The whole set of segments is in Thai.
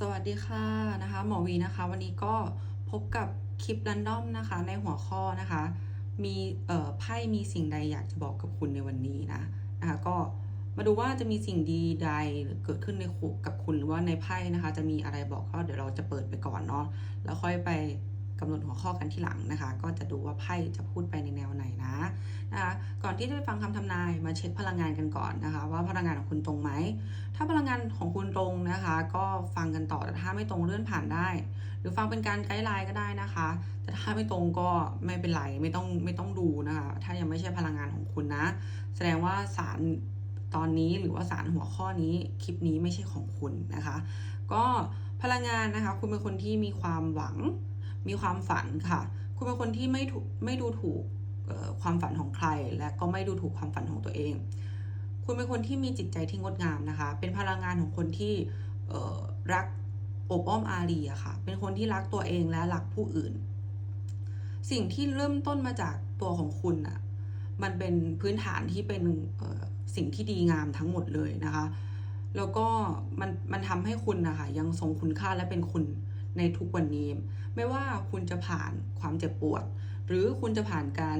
สวัสดีค่ะนะคะ หมอวีนะคะ วันนี้ก็พบกับคลิปรันดอมนะคะ ในหัวข้อนะคะ มีเอ่อไพ่มีสิ่งใดอยากจะบอกกับคุณในวันนี้นะนะคะก็มาดูว่าจะมีสิ่งดีใดเกิดขึ้นในกับคุณหรือว่าในไพ่นะคะ จะมีอะไรบอกก็เดี๋ยวเราจะเปิดไปก่อนเนาะแล้วค่อยไป กำหนดหัวข้อกันที่หลังนะคะ ก็จะดูว่าไพ่จะพูดไปในแนวไหนนะนะคะก่อนที่จะไปฟังคำทำนายมาเช็คพลังงานกันก่อนนะคะ ว่าพลังงานของคุณตรงไหม ถ้าพลังงานของคุณตรงนะคะ ก็ฟังกันต่อแต่ถ้าไม่ตรงเลื่อนผ่านได้ หรือฟังเป็นการไกด์ไลน์ก็ได้นะคะ แต่ถ้าไม่ตรงก็ไม่เป็นไรไม่ต้องไม่ต้องดูนะคะ ถ้ายังไม่ใช่พลังงานของคุณนะ แสดงว่าสารตอนนี้หรือว่าสารหัวข้อนี้คลิปนี้ไม่ใช่ของคุณนะคะ ก็พลังงานนะคะ คุณเป็นคนที่มีความหวัง มีความฝันค่ะ คุณเป็นคนที่ไม่ถูกไม่ดูถูกความฝันของใคร และก็ไม่ดูถูกความฝันของตัวเอง คุณเป็นคนที่มีจิตใจที่งดงามนะคะ เป็นพลังงานของคนที่รักอบอ้อมอารีอะค่ะ เป็นคนที่รักตัวเองและรักผู้อื่น สิ่งที่เริ่มต้นมาจากตัวของคุณอะมันเป็นพื้นฐานที่เป็นสิ่งที่ดีงามทั้งหมดเลยนะคะ แล้วก็มันมันทำให้คุณนะคะยังทรงคุณค่าและเป็นคุณ ในทุกวันนี้ ไม่ว่าคุณจะผ่านความเจ็บปวด หรือคุณจะผ่านการ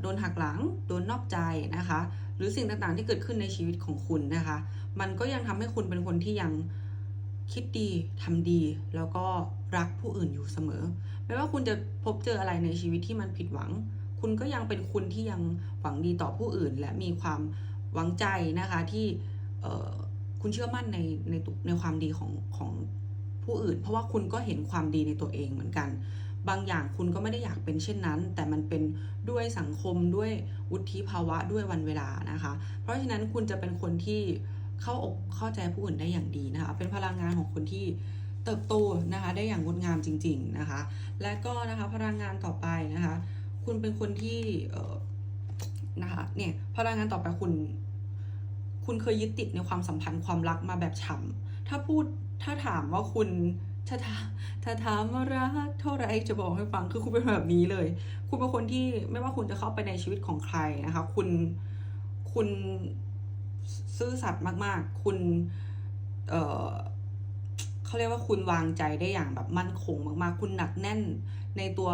โดนหักหลัง โดนนอกใจนะคะ หรือสิ่งต่างๆที่เกิดขึ้นในชีวิตของคุณนะคะ มันก็ยังทำให้คุณเป็นคนที่ยังคิดดีทำดี แล้วก็รักผู้อื่นอยู่เสมอ ไม่ว่าคุณจะพบเจออะไรในชีวิตที่มันผิดหวัง คุณก็ยังเป็นคุณที่ยังหวังดีต่อผู้อื่น และมีความหวังใจนะคะที่คุณเชื่อมั่นในในในความดีของของ ผู้อื่น เพราะว่าคุณก็เห็นความดีในตัวเองเหมือนกัน บางอย่างคุณก็ไม่ได้อยากเป็นเช่นนั้น แต่มันเป็นด้วยสังคมด้วยวุฒิภาวะด้วยวันเวลานะคะ เพราะฉะนั้นคุณจะเป็นคนที่เข้าอกเข้าใจผู้อื่นได้อย่างดีนะคะ เป็นพลังงานของคนที่เติบโตนะคะได้อย่างงดงามจริง ๆนะคะ และก็นะคะพลังงานต่อไปนะคะ คุณเป็นคนที่นะคะเนี่ยพลังงานต่อไปคุณ คุณเคยยึดติดในความสัมพันธ์ความรักมาแบบฉ่ำถ้าพูด ถ้าถามว่าคุณถ้าถามถ้าถามว่ารักเท่าไรจะบอกให้ฟังคือคุณเป็นแบบนี้เลย คุณเป็นคนที่ไม่ว่าคุณจะเข้าไปในชีวิตของใครนะคะ คุณคุณซื่อสัตย์มาก ๆ คุณเอ่อเขาเรียกว่าคุณวางใจได้อย่างแบบมั่นคงมากๆ คุณหนักแน่นในตัว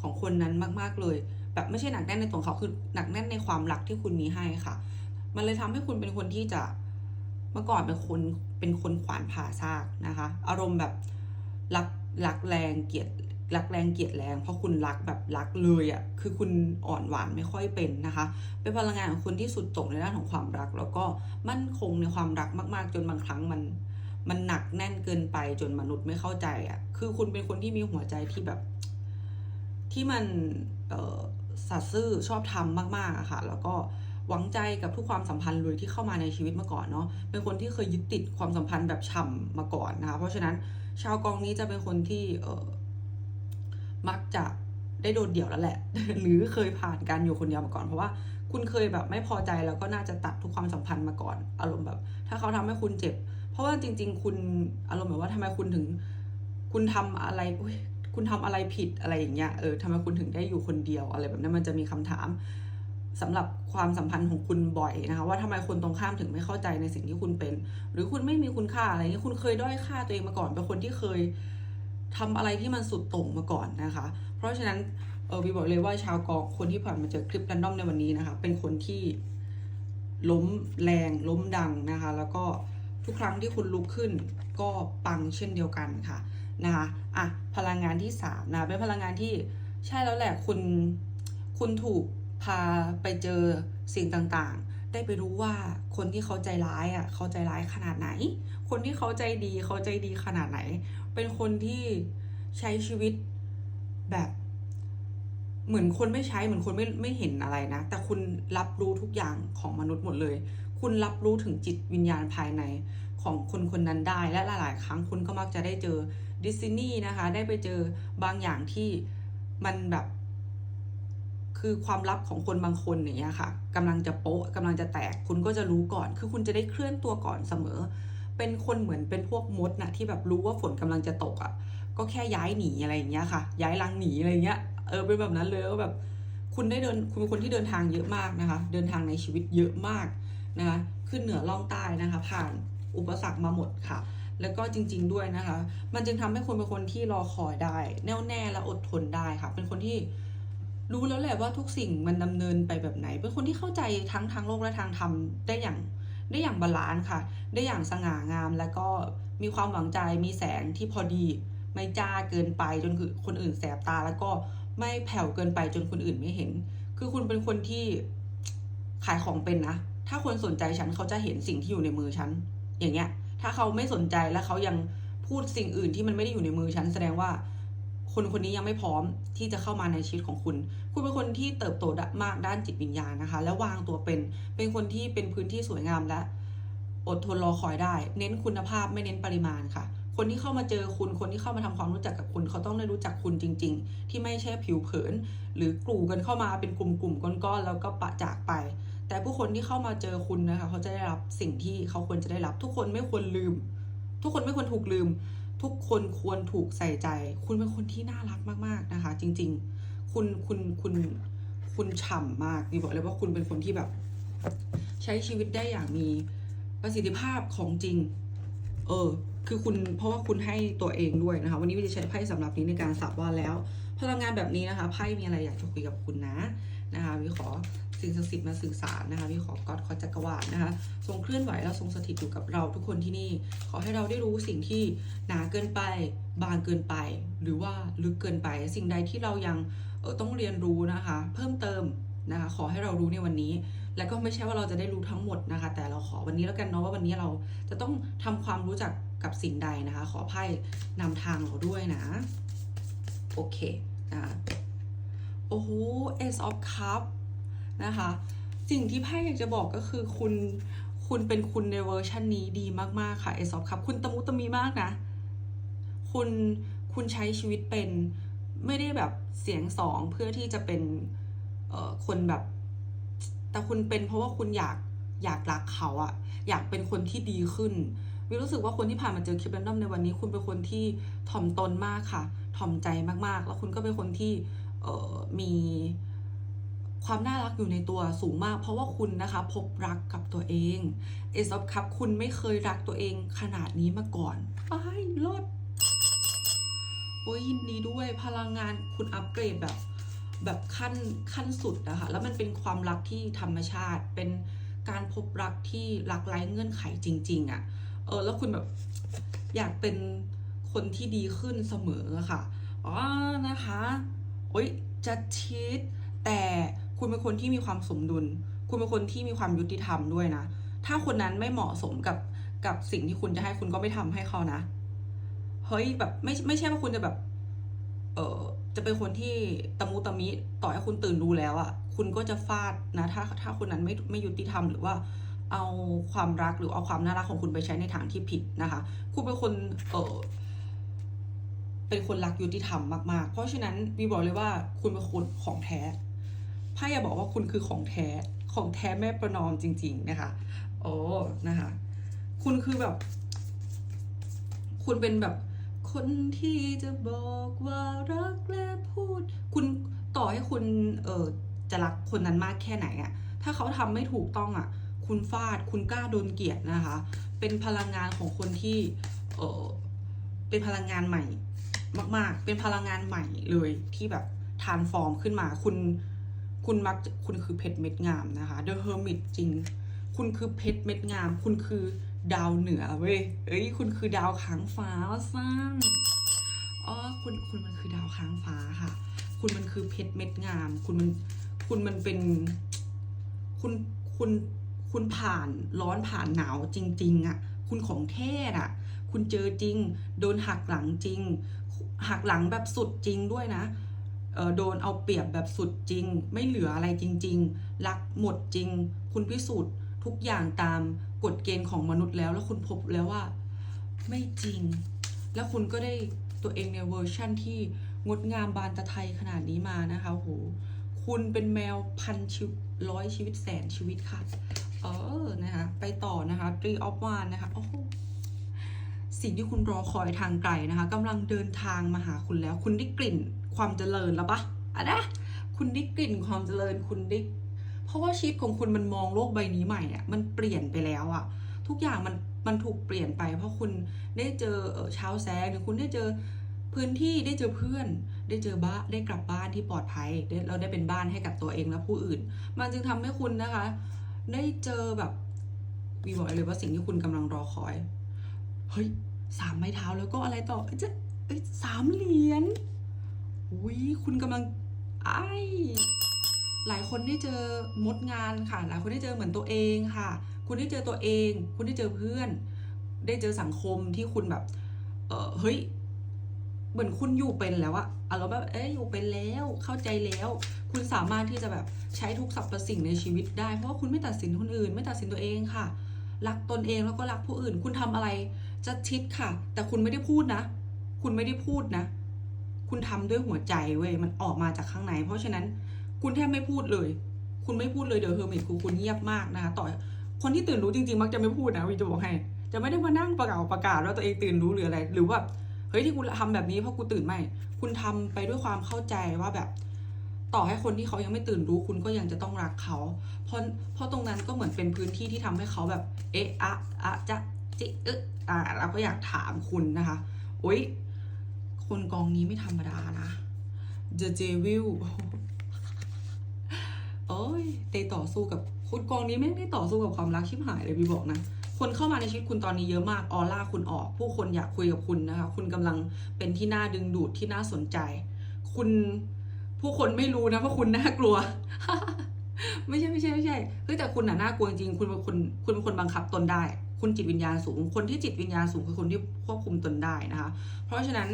ของคนนั้นมาก ๆ เลย แบบไม่ใช่หนักแน่นในตัวเขาคือหนักแน่นในความรักที่คุณมีให้ค่ะ มันเลยทำให้คุณเป็นคนที่จะเมื่อก่อนเป็นคน เป็นคนขวานผ่าซากนะคะ อารมณ์แบบรักรักแรงเกลียดรักแรงเกลียดแรง เพราะคุณรักแบบรักเลยอะ่ะคือคุณอ่อนหวานไม่ค่อยเป็นนะคะ เป็นพลังงานของคนที่สุดต่งในด้านของความรัก แล้วก็มั่นคงในความรักมาก ๆ จนบางครั้งมันมันหนักแน่นเกินไปจนมนุษย์ไม่เข้าใจอะ่ะคือคุณเป็นคนที่มีหัวใจที่แบบ ที่มันสัตย์ซื่อชอบทำมากๆอะค่ะ แล้วก็ หวังใจกับทุกความสัมพันธ์เลยที่เข้ามาในชีวิตมาก่อนเนาะเป็นคนที่เคยยึดติดความสัมพันธ์แบบฉ่ำมาก่อนนะคะเพราะฉะนั้นชาวกองนี้จะเป็นคนที่เออมักจะได้โดดเดี่ยวแล้วแหละ หรือเคยผ่านการอยู่คนเดียวมาก่อนเพราะว่าคุณเคยแบบไม่พอใจแล้วก็น่าจะตัดทุกความสัมพันธ์มาก่อน อารมณ์แบบ ถ้าเขาทำให้คุณเจ็บ เพราะว่าจริง ๆ คุณอารมณ์แบบว่าทำไมคุณถึง คุณทำอะไรคุณทำอะไรผิดอะไรอย่างเงี้ยเออทำไมคุณถึงได้อยู่คนเดียวอะไรแบบนั้นมันจะมีคำถาม สำหรับความสัมพันธ์ของคุณบ่อยนะคะ ว่าทำไมคนตรงข้ามถึงไม่เข้าใจในสิ่งที่คุณเป็น หรือคุณไม่มีคุณค่าอะไรเงี้คุณเคยด้อยค่าตัวเองมาก่อนเป็นคนที่เคยทำอะไรที่มันสุดโต่งมาก่อนนะคะ เพราะฉะนั้นเออวีบอกเลยว่าชาวกองคนที่ผ่านมาเจอคลิปแรนดอมในวันนี้นะคะ เป็นคนที่ล้มแรงล้มดังนะคะ แล้วก็ทุกครั้งที่คุณลุกขึ้นก็ปังเช่นเดียวกันค่ะนะคะอะพลังงานที่สามนะเป็นพลังงานที่ใช่แล้วแหละคุณคุณถูก พาไปเจอสิ่งต่างๆ ได้ไปรู้ว่าคนที่เขาใจร้ายอะเขาใจร้ายขนาดไหน คนที่เขาใจดีเขาใจดีขนาดไหน เป็นคนที่ใช้ชีวิตแบบเหมือนคนไม่ใช้เหมือนคนไม่ไม่เห็นอะไรนะ แต่คุณรับรู้ทุกอย่างของมนุษย์หมดเลย คุณรับรู้ถึงจิตวิญญาณภายในของคนคนนั้นได้และหลาย ๆ ครั้งคุณก็มักจะได้เจอดิสนีย์นะคะ ได้ไปเจอบางอย่างที่มันแบบ คือความลับของคนบางคนอย่างเงี้ยค่ะกำลังจะโป๊ะกำลังจะแตกคุณก็จะรู้ก่อน คือคุณจะได้เคลื่อนตัวก่อนเสมอ เป็นคนเหมือนเป็นพวกมดนะที่แบบรู้ว่าฝนกำลังจะตกอะ่ะ ก็แค่ย้ายหนีอะไรอย่างเงี้ยค่ะ ย้ายรังหนีอะไรเงี้ยเออเป็นแบบนั้นเลยก็แบบ คุณได้เดินคุณเป็นคนที่เดินทางเยอะมากนะคะ เดินทางในชีวิตเยอะมากนะคะขึ้นเหนือล่องใต้นะคะ ผ่านอุปสรรคมาหมดค่ะ แล้วก็จริง ๆ ด้วยนะคะ มันจึงทำให้คุณเป็นคนที่รอคอยได้ แน่วแน่และอดทนได้ค่ะ เป็นคนที่ รู้แล้วแหละว่าทุกสิ่งมันดำเนินไปแบบไหน เป็นคนที่เข้าใจทั้งทางโลกและทางธรรมได้อย่างได้อย่างบาลานซ์ค่ะ ได้อย่างสง่างาม แล้วก็มีความหวังใจมีแสงที่พอดี ไม่จ้าเกินไปจนคือคนอื่นแสบตา แล้วก็ไม่แผ่วเกินไปจนคนอื่นไม่เห็น คือคุณเป็นคนที่ขายของเป็นนะ ถ้าคนสนใจฉันเขาจะเห็นสิ่งที่อยู่ในมือฉัน อย่างเงี้ย ถ้าเขาไม่สนใจแล้วเขายังพูดสิ่งอื่นที่มันไม่ได้อยู่ในมือฉันแสดงว่า คนคนนี้ยังไม่พร้อมที่จะเข้ามาในชีวิตของคุณ คุณเป็นคนที่เติบโตมากด้านจิตวิญญาณนะคะ และวางตัวเป็น เป็นคนที่เป็นพื้นที่สวยงามและอดทนรอคอยได้ เน้นคุณภาพไม่เน้นปริมาณค่ะ คนที่เข้ามาเจอคุณ คนที่เข้ามาทำความรู้จักกับคุณ เขาต้องได้รู้จักคุณจริง ๆ ที่ไม่ใช่ผิวเผิน หรือกลุ่มกันเข้ามาเป็นกลุ่มๆก้อนๆแล้วก็ปะจากไป แต่ผู้คนที่เข้ามาเจอคุณนะคะ เขาจะได้รับสิ่งที่เขาควรจะได้รับ ทุกคนไม่ควรลืม ทุกคนไม่ควรถูกลืม ทุกคนควรถูกใส่ใจ คุณเป็นคนที่น่ารักมากๆนะคะ จริง ๆ คุณคุณคุณคุณฉ่ำมากนี่บอกเลยว่าคุณเป็นคนที่แบบ ใช้ชีวิตได้อย่างมีประสิทธิภาพของจริง เออ คือคุณเพราะว่าคุณให้ตัวเองด้วยนะคะ วันนี้วิจะใช้ไพ่สำหรับนี้ในการสับว่าแล้วพลังงานแบบนี้นะคะไพ่มีอะไรอยากจะคุยกับคุณนะนะคะวิขอ สิ่งศักดิ์สิทธิ์มาสื่อสารนะคะวิขอกอดขอจักรวาลนะคะทรงเคลื่อนไหวแล้วทรงสถิตอยู่กับเราทุกคนที่นี่ ขอให้เราได้รู้สิ่งที่หนาเกินไป บางเกินไป หรือว่าลึกเกินไป สิ่งใดที่เรายังออต้องเรียนรู้นะคะ เพิ่มเติมนะคะขอให้เรารู้ในวันนี้ แล้วก็ไม่ใช่ว่าเราจะได้รู้ทั้งหมดนะคะ แต่เราขอวันนี้แล้วกันเนาะว่าวันนี้เราจะต้องทำความรู้จักกับสิ่งใดนะคะ ขอไพ่นำทางเราด้วยนะ โอเคนะโอ้โห Ace of Cup นะคะ สิ่งที่ไพ่อยากจะบอกก็คือคุณคุณเป็นคุณในเวอร์ชันนี้ดีมากๆค่ะ Ace of Cup คุณตะมุตะมีมากนะ คุณคุณใช้ชีวิตเป็นไม่ได้แบบเสียงสองเพื่อที่จะเป็นเอ่อคนแบบ แต่คุณเป็นเพราะว่าคุณอยากอยากรักเขาอะอยากเป็นคนที่ดีขึ้นวิรู้สึกว่าคนที่ผ่านมาเจอคลิปแรนดอมในวันนี้ คุณเป็นคนที่ถ่อมตนมากค่ะ ถ่อมใจมากๆ แล้วคุณก็เป็นคนที่เอ่อมี ความน่ารักอยู่ในตัวสูงมาก เพราะว่าคุณนะคะพบรักกับตัวเอง a c e of Cup คุณไม่เคยรักตัวเองขนาดนี้มาก่อนไอ้ายลดโอ้ยยินดีด้วยพลังงานคุณอัปเกรดแบบแบบขั้นขั้นสุดนะคะแล้วมันเป็นความรักที่ธรรมชาติ เป็นการพบรักที่รักไร้เงื่อนไขจริง ๆอะ่ะเออแล้วคุณแบบอยากเป็นคนที่ดีขึ้นเสมออะค่ะอ๋อนะคะโอ้ยจะชิดแต่ คุณเป็นคนที่มีความสมดุล คุณเป็นคนที่มีความยุติธรรมด้วยนะ ถ้าคนนั้นไม่เหมาะสมกับกับสิ่งที่คุณจะให้คุณก็ไม่ทำให้เขานะ เฮ้ยแบบไม่ไม่ใช่ว่าคุณจะแบบ เออจะเป็นคนที่ตะมุตะมิต่อให้คุณตื่นรู้แล้วอะ่ะ คุณก็จะฟาดนะ ถ้าถ้าคนนั้นไม่ไม่ยุติธรรมหรือว่าเอาความรักหรือเอาความน่ารักของคุณไปใช้ในทางที่ผิดนะคะ คุณเป็นคนเออเป็นคนรักยุติธรรมมากๆ เพราะฉะนั้นวีบอกเลยว่าคุณเป็นคนของแท้ ไพ่อยาบอกว่าคุณคือของแท้ ของแท้แม่ประนอมจริง ๆ นะคะ โอ้นะคะ คุณคือแบบ คุณเป็นแบบ คนที่จะบอกว่ารักและพูด คุณต่อให้คุณ เออจะรักคนนั้นมากแค่ไหนอะถ้าเขาทำไม่ถูกต้องอะคุณฟาด คุณกล้าโดนเกลียดนะคะ เป็นพลังงานของคนที่เออเป็นพลังงานใหม่มาก ๆ เป็นพลังงานใหม่เลยที่แบบทานฟอร์มขึ้นมา คุณ คุณมักคุณคือเพชรเม็ดงามนะคะ The Hermit จริง คุณคือเพชรเม็ดงาม คุณคือดาวเหนือเว้ยเอ้ย คุณคือดาวค้างฟ้าซ้ำอ๋อคุณคุณมันคือดาวค้างฟ้าค่ะ คุณมันคือเพชรเม็ดงาม คุณมันคุณมันเป็น คุณคุณคุณผ่านร้อนผ่านหนาวจริง ๆอะ่ะ คุณของแท้อะ่ะ คุณเจอจริง โดนหักหลังจริง หักหลังแบบสุดจริงด้วยนะ โดนเอาเปรียบแบบสุดจริง ไม่เหลืออะไรจริง ๆ รักหมดจริง คุณพิสูจน์ทุกอย่างตามกฎเกณฑ์ของมนุษย์แล้ว แล้วคุณพบแล้วว่าไม่จริง แล้วคุณก็ได้ตัวเองในเวอร์ชั่นที่งดงามบานตะไทยขนาดนี้มานะคะโหคุณเป็นแมวพันชีวิตร้อยชีวิตแสนชีวิตค่ะ เออนะคะไปต่อนะคะ Three of Wands นะคะโอ้โหสิ่งที่คุณรอคอยทางไกลนะคะกำลังเดินทางมาหาคุณแล้ว คุณได้กลิ่น ความเจริญแล้วปะอะนะคุณได้กลิ่นความเจริญคุณได้เพราะว่าชีวิตของคุณมันมองโลกใบนี้ใหม่อะมันเปลี่ยนไปแล้วอะทุกอย่างมันมันถูกเปลี่ยนไป เพราะคุณได้เจอเช้าแสงหรือคุณได้เจอพื้นที่ได้เจอเพื่อน ได้เจอบ้านได้กลับบ้านที่ปลอดภัยเราได้เป็นบ้านให้กับตัวเองและผู้อื่น มันจึงทำให้คุณนะคะ ได้เจอแบบวีบอกเลยว่าสิ่งที่คุณกำลังรอคอย เฮ้ยสามไม้เท้าแล้วก็อะไรต่อจะสามเหรียญ อุ้ยคุณกำลังไอหลายคนได้เจอมดงานค่ะ หลายคนได้เจอเหมือนตัวเองค่ะ คุณได้เจอตัวเอง คุณได้เจอเพื่อน ได้เจอสังคมที่คุณแบบ เออเฮ้ย เหมือนคุณอยู่เป็นแล้วอะอารมณ์แบบเอ้ยอยู่เป็นแล้ว เข้าใจแล้ว คุณสามารถที่จะแบบใช้ทุกสรรพสิ่งในชีวิตได้ เพราะว่าคุณไม่ตัดสินคนอื่น ไม่ตัดสินตัวเองค่ะ รักตนเองแล้วก็รักผู้อื่น คุณทำอะไรจะชิดค่ะ แต่คุณไม่ได้พูดนะ คุณไม่ได้พูดนะ คุณทำด้วยหัวใจเว้ยมันออกมาจากข้างใน เพราะฉะนั้นคุณแทบไม่พูดเลย คุณไม่พูดเลยเดี๋ยวเฮอร์มิตคือคุณเงียบมากนะคะต่อคนที่ตื่นรู้จริงๆ มักจะไม่พูดนะวิจะบอกให้ จะไม่ได้มานั่งประกาศประกาศว่าตัวเองตื่นรู้หรืออะไร หรือว่าเฮ้ยที่คุณทำแบบนี้เพราะกูตื่นไม่คุณทำไปด้วยความเข้าใจว่าแบบ ต่อให้คนที่เขายังไม่ตื่นรู้ คุณก็ยังจะต้องรักเขา เพราะเพราะตรงนั้นก็เหมือนเป็นพื้นที่ที่ทำให้เขาแบบ เอ๊ะอะอะจะจิเอ๊ะอ่าเราก็อยากถามคุณนะคะโอ๊ย คนกองนี้ไม่ธรรมดานะ The Devil โอ้ยเตต่อสู้กับคุณกองนี้ไม่ได้ต่อสู้กับความรักชิบหายเลยพี่บอกนะ คนเข้ามาในชีวิตคุณตอนนี้เยอะมาก ออร่าคุณออก ผู้คนอยากคุยกับคุณนะคะ คุณกำลังเป็นที่น่าดึงดูดที่น่าสนใจ คุณผู้คนไม่รู้นะว่าคุณน่ากลัว ไม่ใช่ไม่ใช่ไม่ใช่เฮ้ยแต่คุณน่ะน่ากลัวจริง คุณเป็นคนคุณเป็นคนบังคับตนได้คุณจิตวิญญาณสูง คนที่จิตวิญญาณสูงคือคนที่ควบคุมตนได้นะคะ เพราะฉะนั้น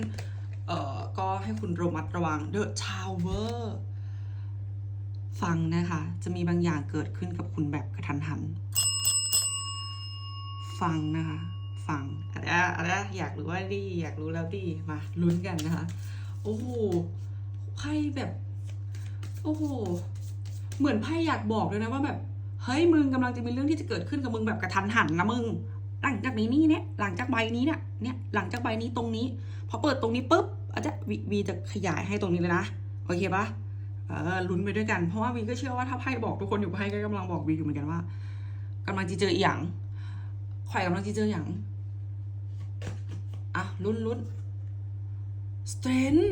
เอ่อก็ให้คุณระมัดระวัง The Tower ฟังนะคะ จะมีบางอย่างเกิดขึ้นกับคุณแบบกระทันหัน ฟังนะคะ ฟังอะไรอะอะไรอยากรู้ว่าดี อยากรู้แล้วดี มาลุ้นกันนะคะ โอ้โหไพ่แบบ โอ้โห เหมือนไพ่อยากบอกเลยนะว่าแบบ เฮ้ยมึงกำลังจะมีเรื่องที่จะเกิดขึ้นกับมึงแบบกระทันหันนะมึง หลังจากนี้นี่เนี่ย หลังจากใบนี้เนี่ย เนี่ย หลังจากใบนี้ตรงนี้ พอเปิดตรงนี้ปุ๊บ อาจจะวีจะขยายให้ตรงนี้เลยนะโอเคปะเออลุ้นไปด้วยกันเพราะว่าวีก็เชื่อว่าถ้าไพ่บอกทุกคนอยู่ไพ่ก็กำลังบอกวีอยู่เหมือนกันว่ากำลังจะเจออีหยังข่อยกำลังจะเจออย่างอะลุ้นลุ้น strength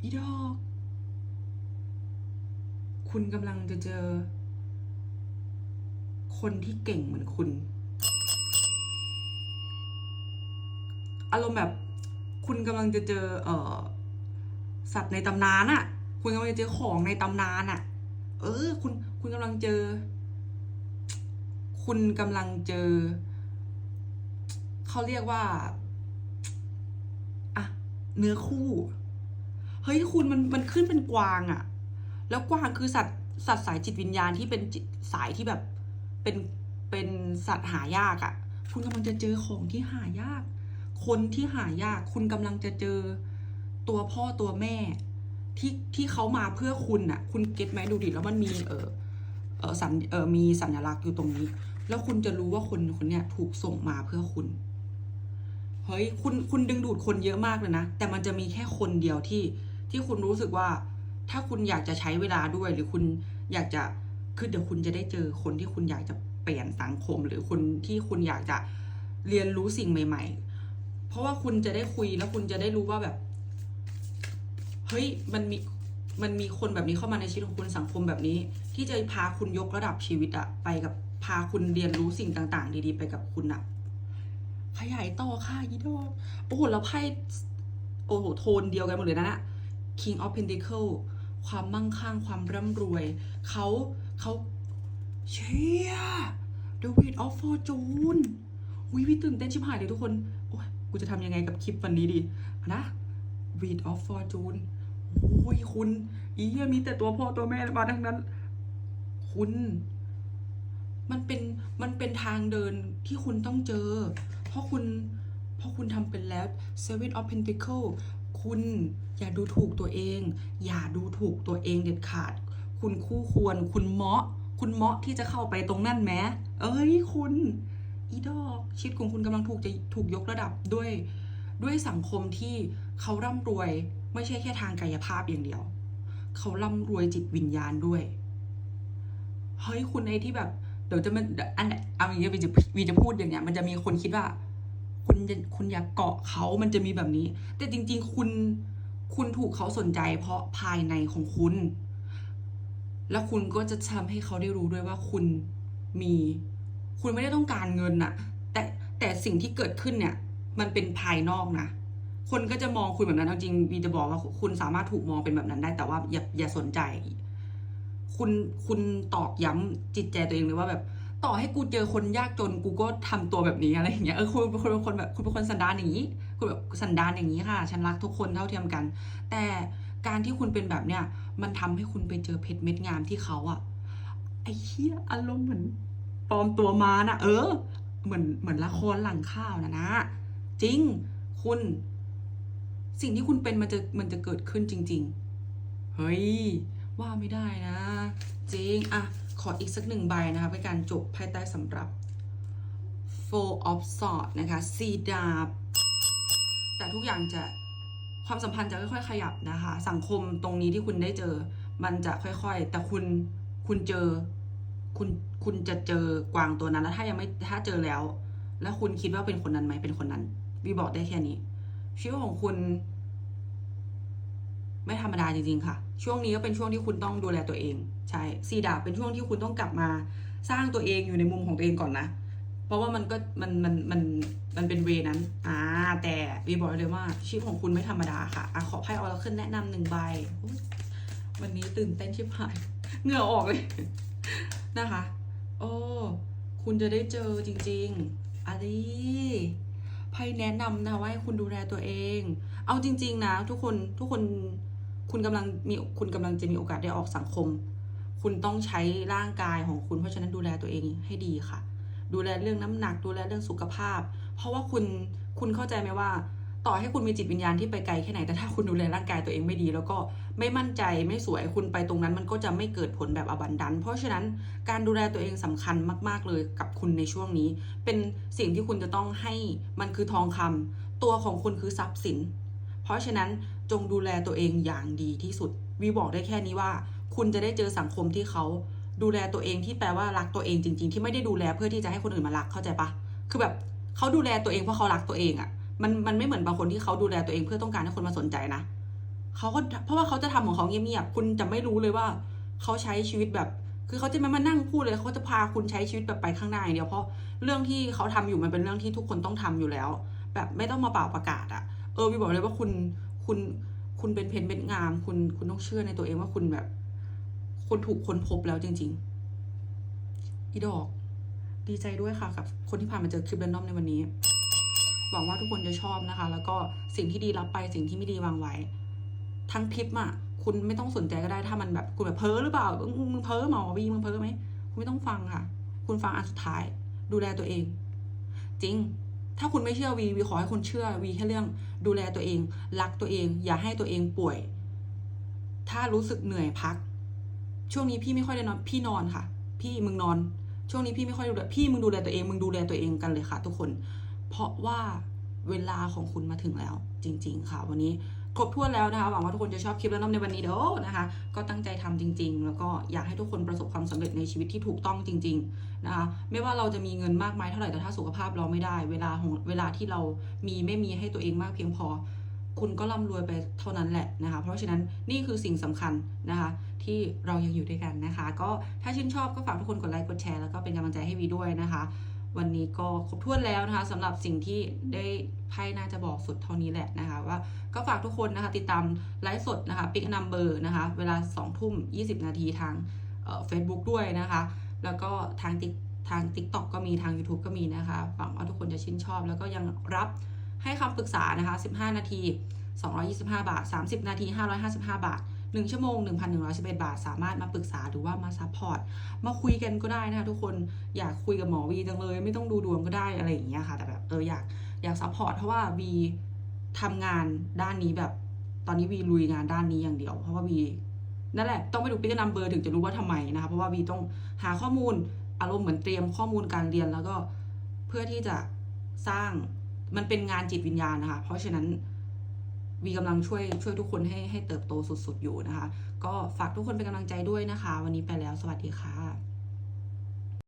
อีดอกคุณกำลังจะเจอ คนที่เก่งเหมือนคุณ อารมณ์แบบ คุณกำลังจะเจอเออสัตว์ในตำนานอะคุณกำลังจะเจอของในตำนานอะเออ คุณคุณกำลังเจอ คุณกำลังเจอ เขาเรียกว่าอะเนื้อคู่ เฮ้ยคุณมันมันขึ้นเป็นกวางอะแล้วกวางคือสัตว์สัตว์สายจิตวิญญาณที่เป็นสายที่แบบเป็นเป็นสัตว์หายากอะ คุณกำลังจะเจอของที่หายาก คนที่หายากคุณกำลังจะเจอตัวพ่อตัวแม่ ที่ที่เขามาเพื่อคุณอะคุณเก็ตไหมดูดิแล้วมันมีเออเออสัญเออมีสัญลักษณ์อยู่ตรงนี้ แล้วคุณจะรู้ว่าคนคนเนี้ยถูกส่งมาเพื่อคุณเฮ้ยคุณคุณดึงดูดคนเยอะมากเลยนะ แต่มันจะมีแค่คนเดียวที่ที่คุณรู้สึกว่า ถ้าคุณอยากจะใช้เวลาด้วย หรือคุณอยากจะคือเดี๋ยวคุณจะได้เจอคนที่คุณอยากจะเปลี่ยนสังคม หรือคนที่คุณอยากจะเรียนรู้สิ่งใหม่ ๆ เพราะว่าคุณจะได้คุยแล้วคุณจะได้รู้ว่าแบบ เฮ้ยมันมีมันมีคนแบบนี้เข้ามาในชีวิตของคุณสังคมแบบนี้ ที่จะพาคุณยกระดับชีวิตอะไปกับพาคุณเรียนรู้สิ่งต่าง ๆ ดีๆ ไปกับคุณอะขยายต่อค่ะยีดอกโอ้โหแล้วไพ่โอ้โหโทนเดียวกันหมดเลยนะนะ King of Pentacle ความมั่งคั่งความร่ำรวย เขาเขาเชีย The Weight of Fortune วิพี่ตื่นเต้นชิบหายเลยทุกคน กูจะทำยังไงกับคลิปวันนี้ดีนะ Weight of Fortune โอ้ยคุณ อีเหี้ยมีแต่ตัวพ่อตัวแม่มาทั้งนั้น คุณ มันเป็นมันเป็นทางเดินที่คุณต้องเจอ เพราะคุณ เพราะคุณทำเป็นแล้ว Seven of Pentacle คุณอย่าดูถูกตัวเอง อย่าดูถูกตัวเองเด็ดขาด คุณคู่ควร คุณเหมาะ คุณเหมาะที่จะเข้าไปตรงนั่นแม้ เอ้ยคุณ อีดอกชีวิตของคุณกำลังถูกจะถูกยกระดับด้วยด้วยสังคมที่เขาร่ำรวยไม่ใช่แค่ทางกายภาพอย่างเดียว เขาร่ำรวยจิตวิญญาณด้วย เฮ้ยคุณไอ้ที่แบบ เดี๋ยวจะมันอันเอาอย่างเงี้ยวีจะวีจะพูดอย่างเงี้ย มันจะมีคนคิดว่า คุณคุณอยากเกาะเขามันจะมีแบบนี้ แต่จริง ๆ คุณคุณถูกเขาสนใจ เพราะภายในของคุณ แล้วคุณก็จะทำให้เขาได้รู้ด้วยว่าคุณมี คุณไม่ได้ต้องการเงินน่ะ แต่แต่สิ่งที่เกิดขึ้นเนี่ย มันเป็นภายนอกนะ คนก็จะมองคุณแบบนั้นจริงวีจะบอกว่าคุณสามารถถูกมองเป็นแบบนั้นได้ แต่ว่าอย่าอย่าสนใจ คุณคุณตอกย้ำจิตใจตัวเองเลยว่าแบบต่อให้กูเจอคนยากจนกูก็ทำตัวแบบนี้อะไรอย่างเงี้ยเออคุณคุณเป็นคนแบบคุณเป็นคนสันดานอย่างนี้คุณแบบสันดานอย่างนี้ค่ะ ฉันรักทุกคนเท่าเทียมกัน แต่การที่คุณเป็นแบบเนี้ยมันทำให้คุณไปเจอเพชรเม็ดงามที่เขาอะไอ้เหี้ยอารมณ์เหมือน ปลอมตัวมานะเออ เหมือนเหมือนละครหลังข้าวนะนะ จริง คุณ สิ่งที่คุณเป็นมันจะมันจะเกิดขึ้นจริง ๆ เฮ้ย ว่าไม่ได้นะ จริง อะ ขออีกสักหนึ่งใบนะคะเป็นการจบไพ่ใต้สำหรับ Four of Swords นะคะสีดาบแต่ทุกอย่างจะความสัมพันธ์จะค่อยๆ ขยับนะคะ สังคมตรงนี้ที่คุณได้เจอ มันจะค่อยๆ แต่คุณคุณเจอ คุณคุณจะเจอกวางตัวนั้นแล้วถ้ายังไม่ถ้าเจอแล้ว แล้วคุณคิดว่าเป็นคนนั้นไหมเป็นคนนั้นวีบอกได้แค่นี้ ชีวิตของคุณ ไม่ธรรมดาจริงๆค่ะ ช่วงนี้ก็เป็นช่วงที่คุณต้องดูแลตัวเอง ใช่สีดาบเป็นช่วงที่คุณต้องกลับมา สร้างตัวเองอยู่ในมุมของตัวเองก่อนนะเพราะว่ามันก็มันมันมันมันเป็นเวนั้น อ่า แต่วีบอกเลยว่าชีวิตของคุณไม่ธรรมดาค่ะอะขอไพ่ออร์เคิลแนะนำหนึ่งใบวันนี้ตื่นเต้นชิบหายเหงื่อออกเลย นะคะ โอ้คุณจะได้เจอจริงๆอันนี้ไพ่แนะนำนะว่าให้คุณดูแลตัวเอง เอาจริง ๆ นะ ทุกคนทุกคนคุณกำลังมีคุณกำลังจะมีโอกาสได้ออกสังคม คุณต้องใช้ร่างกายของคุณ เพราะฉะนั้นดูแลตัวเองให้ดีค่ะ ดูแลเรื่องน้ำหนักดูแลเรื่องสุขภาพ เพราะว่าคุณคุณเข้าใจไหมว่า ต่อให้คุณมีจิตวิญญาณที่ไปไกลแค่ไหน แต่ถ้าคุณดูแลร่างกายตัวเองไม่ดี แล้วก็ไม่มั่นใจไม่สวยคุณไปตรงนั้น มันก็จะไม่เกิดผลแบบอบันดัน เพราะฉะนั้นการดูแลตัวเองสำคัญมากๆเลยกับคุณในช่วงนี้ เป็นสิ่งที่คุณจะต้องให้มันคือทองคำตัวของคุณคือทรัพย์สิน เพราะฉะนั้นจงดูแลตัวเองอย่างดีที่สุดวีบอกได้แค่นี้ว่า คุณจะได้เจอสังคมที่เขาดูแลตัวเองที่แปลว่ารักตัวเองจริง ๆ ที่ไม่ได้ดูแลเพื่อที่จะให้คนอื่นมารักเข้าใจปะคือแบบเขาดูแลตัวเองเพราะเขารักตัวเองอะ มันมันไม่เหมือนบางคนที่เขาดูแลตัวเองเพื่อต้องการให้คนมาสนใจนะเขาก็เพราะว่าเขาจะทำของเขาเงียบๆคุณจะไม่รู้เลยว่าเขาใช้ชีวิตแบบ คือเขาจะไม่มานั่งพูดเลยเขาจะพาคุณใช้ชีวิตแบบไปข้างหน้าอย่างเดียวเพราะเรื่องที่เขาทำอยู่มันเป็นเรื่องที่ทุกคนต้องทำอยู่แล้ว แบบไม่ต้องมาเป่าประกาศอะเออวีบอกเลยว่าคุณคุณคุณเป็นเพนเป็นงาม คุณคุณต้องเชื่อในตัวเองว่าคุณแบบ คุณถูกค้นพบแล้วจริง ๆ อีดอก ดีใจด้วยค่ะกับ คนที่ผ่านมาเจอคลิปแรนดอมในวันนี้ หวังว่าทุกคนจะชอบนะคะ แล้วก็สิ่งที่ดีรับไปสิ่งที่ไม่ดีวางไว้ ทั้งคลิปอะคุณไม่ต้องสนใจก็ได้ถ้ามันแบบคุณแบบเพ้อหรือเปล่ามึงเพ้อหมอวีมึงเพ้อไหมคุณไม่ต้องฟังค่ะ คุณฟังอันสุดท้าย ดูแลตัวเอง จริง ถ้าคุณไม่เชื่อวีวีขอให้คุณเชื่อวีแค่เรื่อง ดูแลตัวเอง รักตัวเอง อย่าให้ตัวเองป่วย ถ้ารู้สึกเหนื่อยพัก ช่วงนี้พี่ไม่ค่อยได้นอนพี่นอนค่ะ พี่มึงนอนช่วงนี้พี่ไม่ค่อยดูแลพี่มึงดูแลตัวเอง มึงดูแลตัวเองกันเลยค่ะ ทุกคน เพราะว่าเวลาของคุณมาถึงแล้วจริง ๆ ค่ะ วันนี้ครบถ้วนแล้วนะคะหวังว่าทุกคนจะชอบคลิปแล้วน้ำในวันนี้เด้อนะคะ ก็ตั้งใจทำจริง ๆ แล้วก็อยากให้ทุกคนประสบความสำเร็จในชีวิตที่ถูกต้องจริง ๆ นะคะ ไม่ว่าเราจะมีเงินมากมายเท่าไหร่แต่ถ้าสุขภาพเราไม่ได้ เวลาของเวลาที่เรามีไม่มีให้ตัวเองมากเพียงพอ คุณก็ร่ำรวยไปเท่านั้นแหละนะคะ เพราะฉะนั้นนี่คือสิ่งสำคัญนะคะ ที่เรายังอยู่ด้วยกันนะคะ ก็ถ้าชื่นชอบก็ฝากทุกคนกดไลค์กดแชร์แล้วก็เป็นกำลังใจให้วีด้วยนะคะ วันนี้ก็ครบถ้วนแล้วนะคะสำหรับสิ่งที่ได้ไพ่น่าจะบอกสุดเท่านี้แหละนะคะว่าก็ฝากทุกคนนะคะติดตามไลฟ์สดนะคะปิกนัมเบอร์นะคะเวลา2ทุ่ม 20 นาทีทางเฟซบุ๊กด้วยนะคะ แล้วก็ทางติ๊กทาง t ิ k t o k ก็มีทาง YouTube ก็มีนะคะหวังว่าทุกคนจะชื่นชอบ แล้วก็ยังรับให้คำปรึกษานะคะ 15 นาที 225 บาท 30 นาที 555 บาท 1 ชั่วโมง 1,111 บาท สามารถมาปรึกษาหรือว่ามาซัพพอร์ต มาคุยกันก็ได้นะคะทุกคน อยากคุยกับหมอวีจังเลย ไม่ต้องดูดวงก็ได้อะไรอย่างเงี้ยค่ะ แต่แบบเอออยากอยากซัพพอร์ตเพราะว่าวีทำงานด้านนี้แบบ ตอนนี้วีลุยงานด้านนี้อย่างเดียว เพราะว่าวีนั่นแหละ ต้องไปดูปิ๊กนัมเบอร์ถึงจะรู้ว่าทำไมนะคะ เพราะว่าวีต้องหาข้อมูลอารมณ์เหมือนเตรียมข้อมูลการเรียนแล้วก็เพื่อที่จะสร้างมันเป็นงานจิตวิญญาณนะคะ เพราะฉะนั้น วีกำลังช่วยช่วยทุกคนให้ให้เติบโตสุดๆอยู่นะคะ ก็ฝากทุกคนเป็นกำลังใจด้วยนะคะ วันนี้ไปแล้วสวัสดีค่ะ